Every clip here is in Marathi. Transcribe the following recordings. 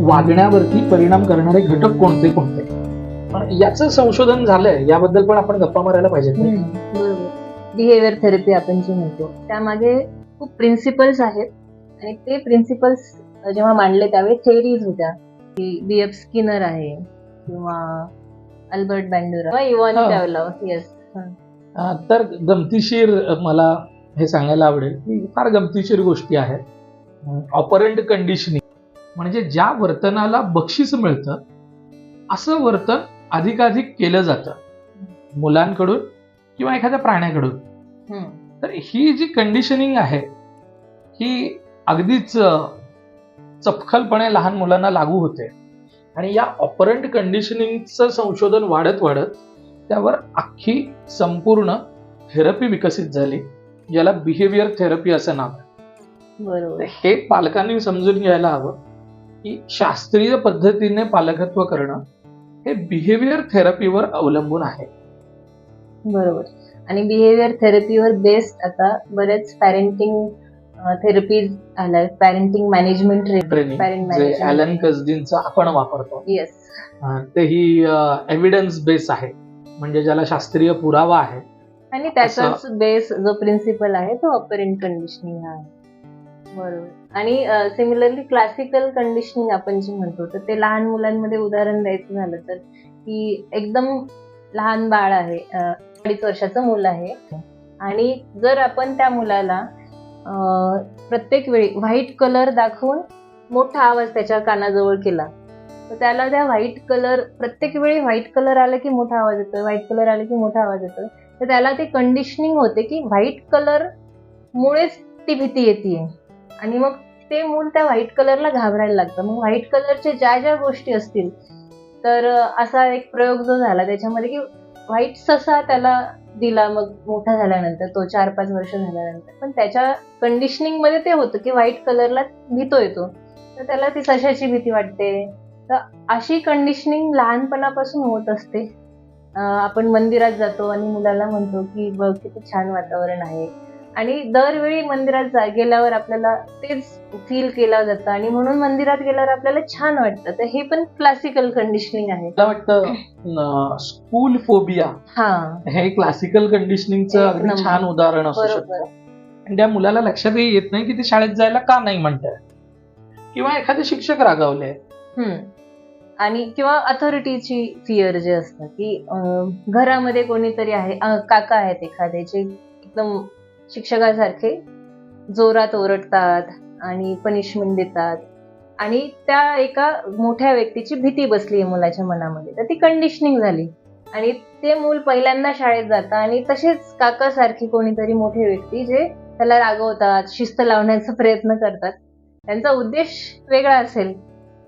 वागण्यावरती परिणाम करणारे घटक कोणते कोणते? पण याचं संशोधन झालंय याबद्दल पण आपण गप्पा मारायला पाहिजेत. नाही? बरोबर. बिहेवियर थेरपी आपण जे म्हणतो त्यामागे खूप प्रिन्सिपल्स आहेत. आणि ते प्रिन्सिपल्स जेव्हा मांडले त्यावेळी थेअरीज होत्या. की बी एफ स्किनर आहे किंवा अल्बर्ट बँडुरा हा. पॅवलॉव येस तर गमतीशीर मला हे सांगायला आवडेल की फार गमतीशीर गोष्टी आहेत. ऑपरंट कंडिशनिंग म्हणजे ज्या वर्तनाला बक्षीस मिळतं असं वर्तन अधिकाधिक केलं जातं. मुलांकडून किंवा एखाद्या प्राण्याकडून. तर ही जी कंडिशनिंग आहे ही अगदीच चपखलपणे लहान मुलांना लागू होते. आणि या ऑपरंट कंडिशनिंगचं संशोधन वाढत वाढत त्यावर अख्खी संपूर्ण थेरपी विकसित झाली. ज्याला बिहेवियर थेरपी असं नाव आहे. बरोबर. हे पालकांनी समजून घ्यायला हवं. की शास्त्रीय पद्धतीने पालकत्व करणं हे बिहेवियर थेरपीवर अवलंबून आहे. बरोबर. आणि बिहेवियर थेरपीवर बेस्ड आता बरेच पॅरेंटिंग थेरपीज आल्या पॅरेंटिंग मॅनेजमेंट ट्रेनिंग कस्डिनचं आपण वापरतो. येस अं, ते ही एव्हिडन्स बेस आहे. म्हणजे ज्याला शास्त्रीय पुरावा आहे. आणि त्याचाच बेस जो प्रिन्सिपल आहे तो ऑपरेंट कंडिशनिंग आहे. बरोबर. आणि सिमिलरली क्लासिकल कंडिशनिंग आपण जे म्हणतो तर ते लहान मुलांमध्ये उदाहरण द्यायचं झालं तर की एकदम लहान बाळ आहे अडीच वर्षाचं मुलं आहे. आणि जर आपण त्या मुलाला प्रत्येक वेळी व्हाईट कलर दाखवून मोठा आवाज त्याच्या कानाजवळ केला तर त्याला त्या व्हाईट कलर प्रत्येक वेळी व्हाईट कलर आला की मोठा आवाज येतो व्हाईट कलर आला की मोठा आवाज येतो तर त्याला ते कंडिशनिंग होते की व्हाईट कलर मुळेच ती भीती येते आणि मग ते मूल त्या व्हाईट कलरला घाबरायला लागतं. मग व्हाईट कलरच्या ज्या ज्या गोष्टी असतील तर असा एक प्रयोग जो झाला त्याच्यामध्ये की व्हाईट ससा त्याला दिला मग मोठा झाल्यानंतर तो चार पाच वर्ष झाल्यानंतर. पण त्याच्या कंडिशनिंगमध्ये ते होतं की व्हाईट कलरला भीतो येतो तर त्याला ती सशाची भीती वाटते. तर अशी कंडिशनिंग लहानपणापासून होत असते. आपण मंदिरात जातो आणि मुलाला म्हणतो की बघ किती छान वातावरण आहे. आणि दरवेळी मंदिरात जा गेल्यावर आपल्याला तेच फील केलं जातं आणि म्हणून मंदिरात गेल्यावर आपल्याला छान वाटतं. तर हे पण क्लासिकल कंडिशनिंग आहे. मला वाटतं स्कूल फोबिया हा. हे क्लासिकल कंडिशनिंगचं अगदी. छान उदाहरण असू शकतं. आणि त्या मुलाला लक्षातही येत नाही की ते शाळेत जायला का नाही म्हणताय. किंवा एखादे शिक्षक रागावले. आणि किंवा अथॉरिटीची फिअर जे असतं की घरामध्ये कोणीतरी आहे काका आहेत एखादे जे एकदम शिक्षकासारखे जोरात ओरडतात आणि पनिशमेंट देतात. आणि त्या एका मोठ्या व्यक्तीची भीती बसली आहे मुलाच्या मनामध्ये. तर ती कंडिशनिंग झाली. आणि ते मूल पहिल्यांदा शाळेत जातं आणि तसेच काकासारखी कोणीतरी मोठे व्यक्ती जे त्याला रागवतात शिस्त लावण्याचा प्रयत्न करतात. त्यांचा उद्देश वेगळा असेल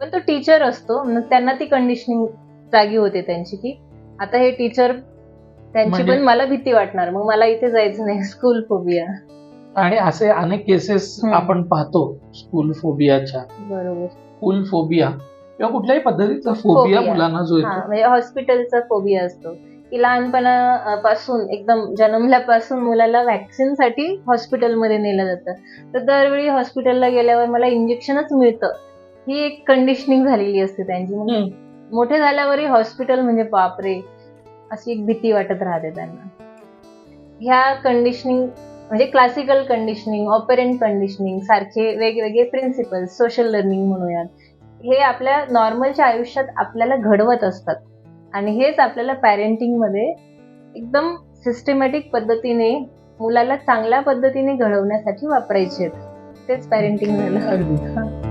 पण तो टीचर असतो. मग त्यांना ती कंडिशनिंग जागी होते त्यांची की आता हे टीचर त्यांची म्हणजे- पण मला भीती वाटणार. मग मला इथे जायचं नाही. स्कूल फोबिया आणि असे अनेक केसेस. आपण पाहतो स्कूल फोबियाच्या बरोबर. स्कूल फोबिया किंवा कुठल्याही पद्धतीचा फोबिया. मुलांना जो हा येतो म्हणजे हॉस्पिटलचा फोबिया असतो. की लहानपणापासून एकदम जन्मल्यापासून मुलाला vaccine साठी हॉस्पिटलमध्ये नेलं जातं. तर दरवेळी हॉस्पिटलला गेल्यावर मला इंजेक्शनच मिळतं. ही एक कंडिशनिंग झालेली असते त्यांची. मोठे झाल्यावरही हॉस्पिटल म्हणजे बापरे. अशी एक भीती वाटत राहते त्यांना. ह्या कंडिशनिंग म्हणजे क्लासिकल कंडिशनिंग ऑपरेंट कंडिशनिंग सारखे वेगवेगळे प्रिन्सिपल सोशल लर्निंग म्हणूयात हे आपल्या नॉर्मलच्या आयुष्यात आपल्याला घडवत असतात. आणि हेच आपल्याला पॅरेंटिंगमध्ये एकदम सिस्टमॅटिक पद्धतीने मुलाला चांगल्या पद्धतीने घडवण्यासाठी वापरायचे आहेत. तेच पॅरेंटिंग झालं. अगदी.